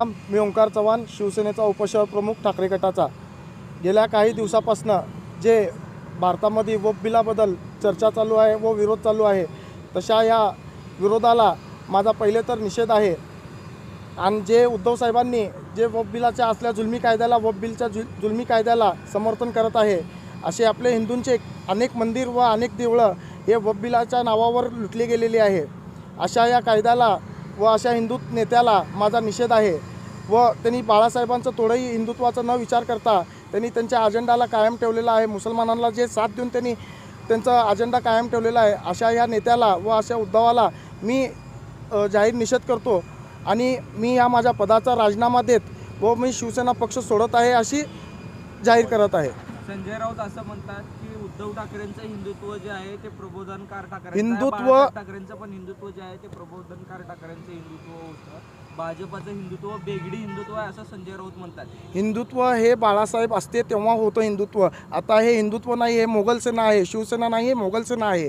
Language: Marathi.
मी ओंकार चव्हाण शिवसेनेचा उपशहर प्रमुख ठाकरे गटाचा. गेल्या काही दिवसापासनं जे भारतामध्ये वफ बिलाबद्दल चर्चा चालू आहे व विरोध चालू आहे तशा या विरोधाला माझा पहिले तर निषेध आहे. आणि जे उद्धव साहेबांनी जे वफ बिलाच्या असल्या जुलमी कायद्याला वफ बिलच्या जु जुलमी कायद्याला समर्थन करत आहे असे आपले हिंदूंचे अनेक मंदिर व अनेक देवळं हे वफ बिलाच्या नावावर लुटली गेलेली आहे. अशा या कायद्याला व अशा हिंदू नेत्याला माझा निषेध आहे. व त्यांनी बाळासाहेबांचं थोडंही हिंदुत्वाचा न विचार करता त्यांनी त्यांच्या अजेंडाला कायम ठेवलेला आहे. मुसलमानांना जे साथ देऊन त्यांनी त्यांचा अजेंडा कायम ठेवलेला आहे अशा ह्या नेत्याला व अशा उद्धवाला मी जाहीर निषेध करतो आणि मी या माझ्या पदाचा राजीनामा देत व मी शिवसेना पक्ष सोडत आहे अशी जाहीर करत आहे. संजय राऊत असं म्हणतात की उद्धव ठाकरेंचं हिंदुत्व जे आहे ते प्रबोधनकार ठाकरे हिंदुत्व- ठाकरेंचं पण हिंदुत्व जे आहे ते प्रबोधनकार ठाकरेंचं हिंदुत्व होतं. भाजपाचं हिंदुत्व बेगडी हिंदुत्व आहे असं संजय राऊत म्हणतात. हिंदुत्व हे बाळासाहेब असते तेव्हा होतं हिंदुत्व. आता हे हिंदुत्व नाही हे मोगल सेना आहे शिवसेना नाही हे मोगल सेना आहे.